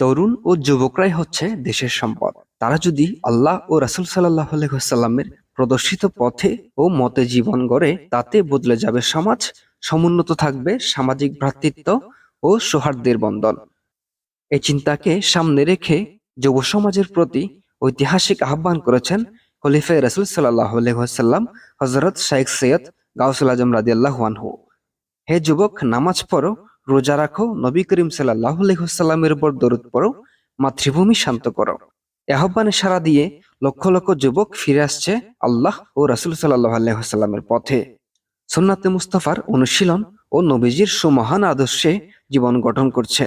তরুণ ও যুবকরাই হচ্ছে দেশের সম্পদ। তারা যদি আল্লাহ ও রাসুল সাল্লাহ প্রদর্শিত পথে ও মতে জীবন গড়ে, তাতে বদলে যাবে সমাজ, সমুন্নত থাকবে সামাজিক ভ্রাতৃত্ব ও সৌহার্দ্যের বন্ধন। এই চিন্তাকে সামনে রেখে যুব সমাজের প্রতি ঐতিহাসিক আহ্বান করেছেন খলিফে রসুল সাল্লাহ আলহাম হজরত শাইখ সৈয়দ গাউসুল আজম রাজি আনহু। হে যুবক, নামাজ পড়ো রোজা রাখো, নবী করিম সাল্লাহ আলহিহাস্লামের উপর দরুদ পড়ো, মাতৃভূমি শান্ত করো। আহ্বানে সারা দিয়ে লক্ষ লক্ষ যুবক ফিরে আসছে আল্লাহ ও রাসুল সাল্লাহ আলহিহাস্লামের পথে। সুন্নাতে মুস্তাফার অনুশীলন ও নবীজির সুমহান আদর্শে জীবন গঠন করছে।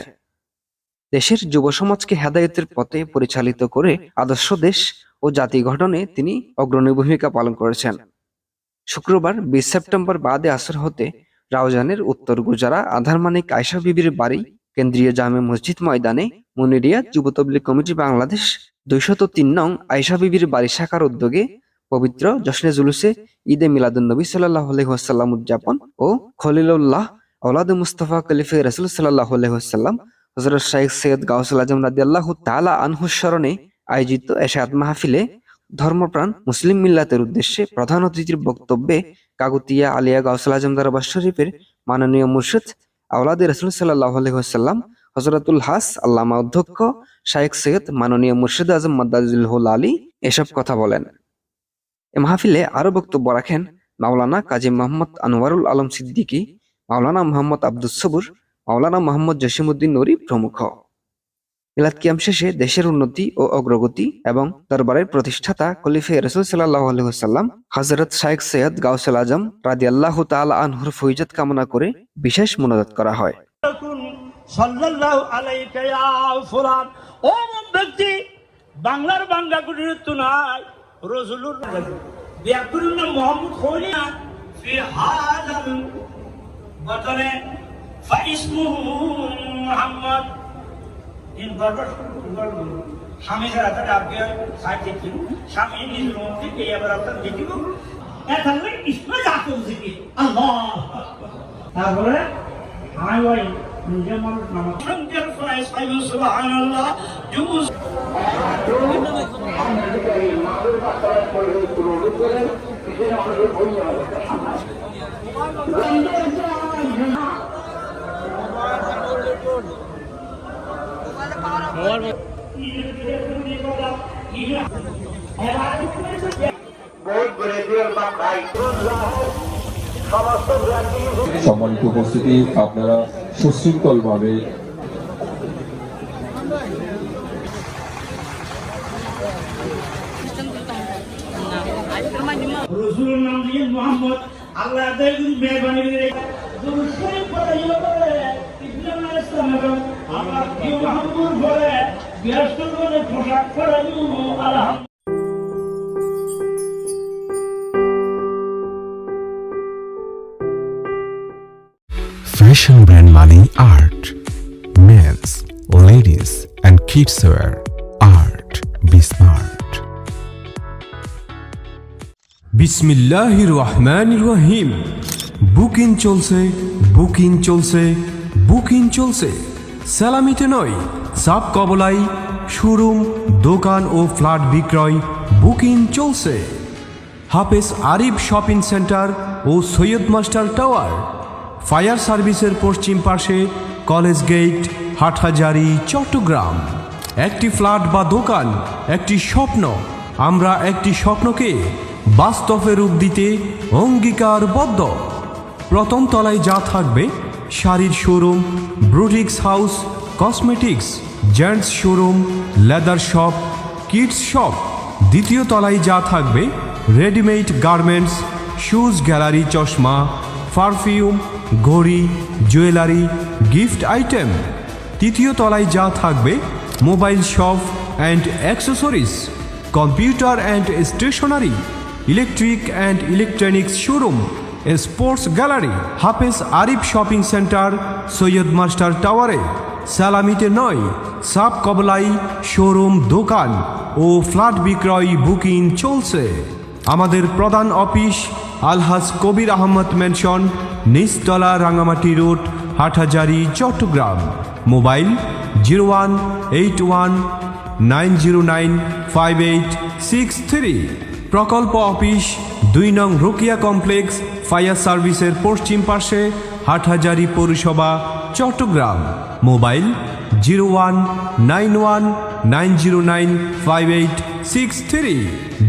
দেশের যুব সমাজকে হেদায়তের পথে পরিচালিত করে আদর্শ দেশ ও জাতি গঠনে তিনি অগ্রণী ভূমিকা পালন করেছেন। শুক্রবার বিশ সেপ্টেম্বর বাদে আসর হতে রাউজানের উত্তর গুজারা আধারমানিক আয়সা বিবির বাড়ি, কেন্দ্রীয় জামে মসজিদ ময়দানে, মুনিরিয়া যুব তবলিগ কমিটি বাংলাদেশ, দুইশত তিন নং আয়সা বিবির বাড়ি শাখার উদ্যোগে পবিত্র জশ্নে জুলুসে ঈদে মিলাদুল নবী সাল্লাহ আলহিহাসাল্লাম উদযাপন ও খলিলুল্লাহ আউলাদ মুস্তফা কলিফে রসুল সাল্লাহ আলহিহাসাল্লাম হজরত শাইখ সৈয়দ গাউসুল আজম রাদি আল্লাহ তালা আনহু স্মরণে আয়োজিত এশাদ মাহফিলে ধর্মপ্রাণ মুসলিম মিল্লাতের উদ্দেশ্যে প্রধান অতিথির বক্তব্যে কাগুতিয়া আলিয়া গাউসুল আজম দরবার শরীফের মাননীয় মুর্শিদ আওলাদ রসুল সাল্লাহ হজরতুল হাস, আল্লামা অধ্যক্ষ শাইখ সৈয়দ মাননীয় মুর্শিদ আজম মাদ্দাজুল আলী এসব কথা বলেন। এ মাহফিলে আরও বক্তব্য রাখেন মাওলানা কাজী মোহাম্মদ আনোয়ারুল আলম সিদ্দিকী, মাওলানা মোহাম্মদ আব্দুস সবুর, মাওলানা মোহাম্মদ জসিমুদ্দিন নুরি প্রমুখ। মিলাদ কিয়াম শেষে দেশের উন্নতি ও অগ্রগতি এবং দরবারের প্রতিষ্ঠাতা খলিফে রসুল সাল্লাহ আলহিহাল্লাম হজরত শাইখ সৈয়দ গাউসুল আজম রাদি আল্লাহ তালা আনহুর ফৈজত কামনা করে বিশেষ মনোদত করা হয়। বাংলার বাংলা মোহাম্মদ বতনে ইন বর্বর স্বামী যারা তারা আপনি সাইড দেখিব স্বামী এই আবার জিকির আল্লাহ। তারপরে আমি ওই নিজের মানুষ নামাজ সুবহানাল্লাহ। জুস। সম্মানিত উপস্থিতি আপনারা সুশৃঙ্খল ভাবে রসুলের নাম দিয়ে মোহাম্মদ আল্লাহ করে মেহরবানি করে আমার প্রিয় মাহবুব পড়ে ব্যস্ত পোশাক পরে আলহামদুলিল্লাহ brand Mani Art. Men's, ladies, and kids wear. Art. Be smart. বিসমিল্লাহির রহমানির রহিম বুকিং চলছে বুকিং চলছে বুকিং চলছে সালামিতে নয় সাপ কবলাই শোরুম, দোকান ও ফ্ল্যাট বিক্রয়, বুকিং চলছে। হাফেজ আরিফ শপিং সেন্টার ও সৈয়দ মাস্টার টাওয়ার। ফায়ার সার্ভিসের পশ্চিম পাশে কলেজ গেট, হাটহাজারি, চট্টগ্রাম। একটি ফ্ল্যাট বা দোকান, একটি স্বপ্ন। আমরা একটি স্বপ্নকে বাস্তবে রূপ দিতে অঙ্গীকারবদ্ধ। প্রথম তলায় যা থাকবে শাড়ির showroom boutiques house cosmetics gents showroom leather shop kids shop দ্বিতীয় তলায় যা থাকবে রেডিমেড গার্মেন্টস শুজ গ্যালারি চশমা পারফিউম ঘড়ি জুয়েলারি গিফট আইটেম তৃতীয় তলায় যা থাকবে mobile shop and accessories computer and stationery electric and electronics showroom sports gallery, Hafez Arif shopping centre, Syed master টাওয়ারে। সালামিতে নয়, সাপ কবলাই, শোরুম, দোকান ও ফ্ল্যাট বিক্রয় বুকিং চলছে। আমাদের প্রধান অফিস, আলহাজ কবির আহমদ মেনশন নিচতলা Rangamati road, Hathazari, Chattogram. Mobile zero one eight one nine zero nine five eight six three. প্রকল্প অফিস দুই নং রোকিয়া কমপ্লেক্স ফায়ার সার্ভিসের পশ্চিম পাশে হাটহাজারি পৌরসভা, Chattogram. Mobile zero one, nine one, nine zero nine, five eight, six three.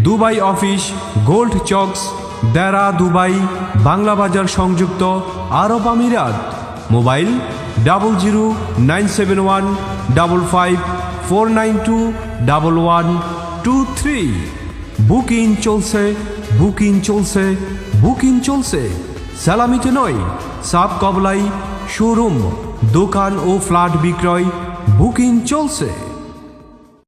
Dubai office, gold চক্স, Deira, Dubai, Bangla Bazar সংযুক্ত, আরব আমিরাত। Mobile double zero, nine seven one, double five, four nine two, double one, two three. Booking চলছে booking চলছে booking চলছে। সালামিতে নয়। Sub কবলাই showroom দোকান ও flat বিক্রয় বুকিং চলছে।